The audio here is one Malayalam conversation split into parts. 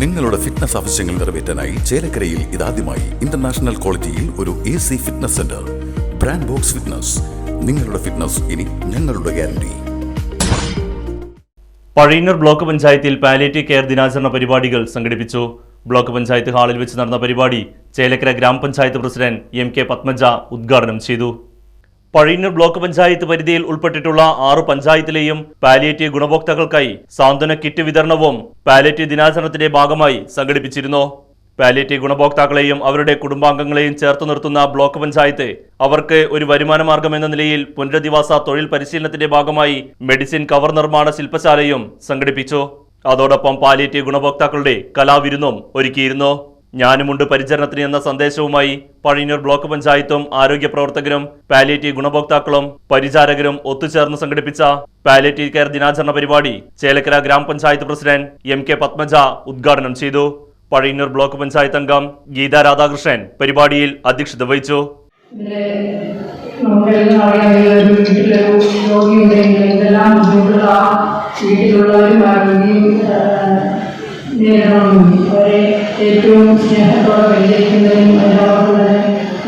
നിങ്ങളുടെ ഫിറ്റ്നസ് ആവശ്യങ്ങൾ നിറവേറ്റാനായി ചേലക്കരയിൽ ഇതാദ്യമായി ഇന്റർനാഷണൽ ക്വാളിറ്റിയിൽ ഒരു A C fitness centre brand box fitness നിങ്ങളുടെ ഫിറ്റ്നസ് ഇനി ഞങ്ങളുടെ ഗ്യാരണ്ടി പഴയന്നൂർ ബ്ലോക്ക് പഞ്ചായത്തിൽ പാലിയേറ്റീവ് കെയർ ദിനാചരണ പരിപാടികൾ സംഘടിപ്പിച്ചു. ബ്ലോക്ക് പഞ്ചായത്ത് ഹാളിൽ വെച്ച് നടന്ന പരിപാടി ചേലക്കര ഗ്രാമപഞ്ചായത്ത് പ്രസിഡന്റ് എം കെ പത്മജ ഉദ്ഘാടനം ചെയ്തു. പഴയന്നൂർ ബ്ലോക്ക് പഞ്ചായത്ത് പരിധിയിൽ ഉൾപ്പെട്ടിട്ടുള്ള ആറ് പഞ്ചായത്തിലെയും പാലിയേറ്റീവ് ഗുണഭോക്താക്കൾക്കായി സാന്ത്വന കിറ്റ് വിതരണവും പാലിയേറ്റീവ് ദിനാചരണത്തിന്റെ ഭാഗമായി സംഘടിപ്പിച്ചിരുന്നു. പാലിയേറ്റീവ് ഗുണഭോക്താക്കളെയും അവരുടെ കുടുംബാംഗങ്ങളെയും ചേർത്ത് നിർത്തുന്ന ബ്ലോക്ക് പഞ്ചായത്ത് അവർക്ക് ഒരു വരുമാന മാർഗം എന്ന നിലയിൽ പുനരധിവാസ തൊഴിൽ പരിശീലനത്തിന്റെ ഭാഗമായി മെഡിസിൻ കവർ നിർമ്മാണ ശില്പശാലയും സംഘടിപ്പിച്ചു. അതോടൊപ്പം പാലിയേറ്റീവ് ഗുണഭോക്താക്കളുടെ കലാവിരുന്നും ഒരുക്കിയിരുന്നു. ഞാനുമുണ്ട് പരിചരണത്തിന് എന്ന സന്ദേശവുമായി പഴയന്നൂർ ബ്ലോക്ക് പഞ്ചായത്തും ആരോഗ്യ പ്രവർത്തകരും പാലിയേറ്റീവ് ഗുണഭോക്താക്കളും പരിചാരകരും ഒത്തുചേർന്ന് സംഘടിപ്പിച്ച പാലിയേറ്റീവ് കെയർ ദിനാചരണ പരിപാടി ചേലക്കര ഗ്രാമപഞ്ചായത്ത് പ്രസിഡന്റ് എം കെ പത്മജ ഉദ്ഘാടനം ചെയ്തു. പഴയന്നൂർ ബ്ലോക്ക് പഞ്ചായത്ത് അംഗം ഗീത രാധാകൃഷ്ണൻ പരിപാടിയിൽ അധ്യക്ഷത വഹിച്ചു. വീട്ടിലുള്ളവരും അവരെ ഏറ്റവും സ്നേഹത്തോടെ പരിചരിക്കുന്നതിനും അതിനോടൊപ്പം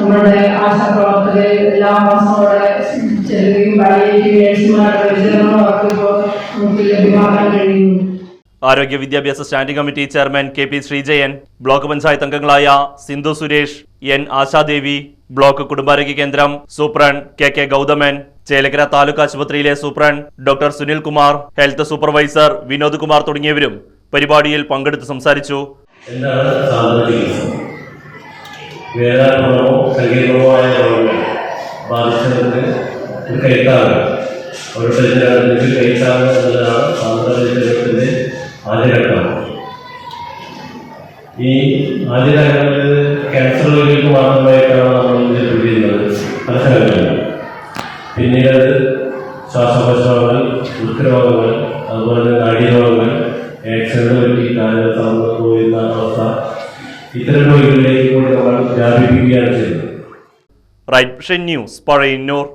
നമ്മുടെ ആശാപ്രവർത്തകർ എല്ലാ മാസവും അവിടെ ചെല്ലുകയും പാലിയേറ്റീവ് നേഴ്സുമാരുടെ പരിചരണം അവർക്ക് നമുക്ക് ലഭ്യമാക്കാൻ കഴിയുന്നു. ആരോഗ്യ വിദ്യാഭ്യാസ standing committee chairman K P Sreejayan block panchayat അംഗങ്ങളായ സിന്ധു സുരേഷ് എൻ ആശാദേവി ബ്ലോക്ക് കുടുംബാരോഗ്യ കേന്ദ്രം superintendent K K Gauthaman Chelakkara taluk ആശുപത്രിയിലെ superintendent doctor Sunil Kumar health supervisor Vinod Kumar തുടങ്ങിയവരും പരിപാടിയിൽ പങ്കെടുത്ത് സംസാരിച്ചു. എന്താണ് സാന്ത്വന ചികിത്സ? വേദാത്മകമോ സങ്കീർണമായ രോഗങ്ങൾ ബാധിച്ചവർക്ക് ഒരു കൈത്താങ്ങ്. അവരുടെ ശരീരത്തിന് കൈത്താങ്ങ് എന്നതാണ് സാന്ത്വന ചികിത്സയുടെ ആദ്യഘട്ടം ഈ ആദ്യഘട്ടങ്ങളിൽ ക്യാൻസർ രോഗികൾക്ക് മാത്രമായിട്ടാണ് നമ്മൾ ഇതിൽ പിടിയുന്നത് പല പിന്നീട് അത് ശ്വാസകോശരോഗങ്ങൾ വൃക്കരോഗങ്ങൾ അതുപോലെ തന്നെ നാഡീരോഗങ്ങൾ ആക്സിഡന്റ് പറ്റി കാലുകൾ തളർന്നു പോയിരുന്ന അവസ്ഥ ഇത്തരം രോഗികളിലേക്ക് വ്യാപിപ്പിക്കുകയാണ് ചെയ്യുന്നത്. Right news Pazhayannur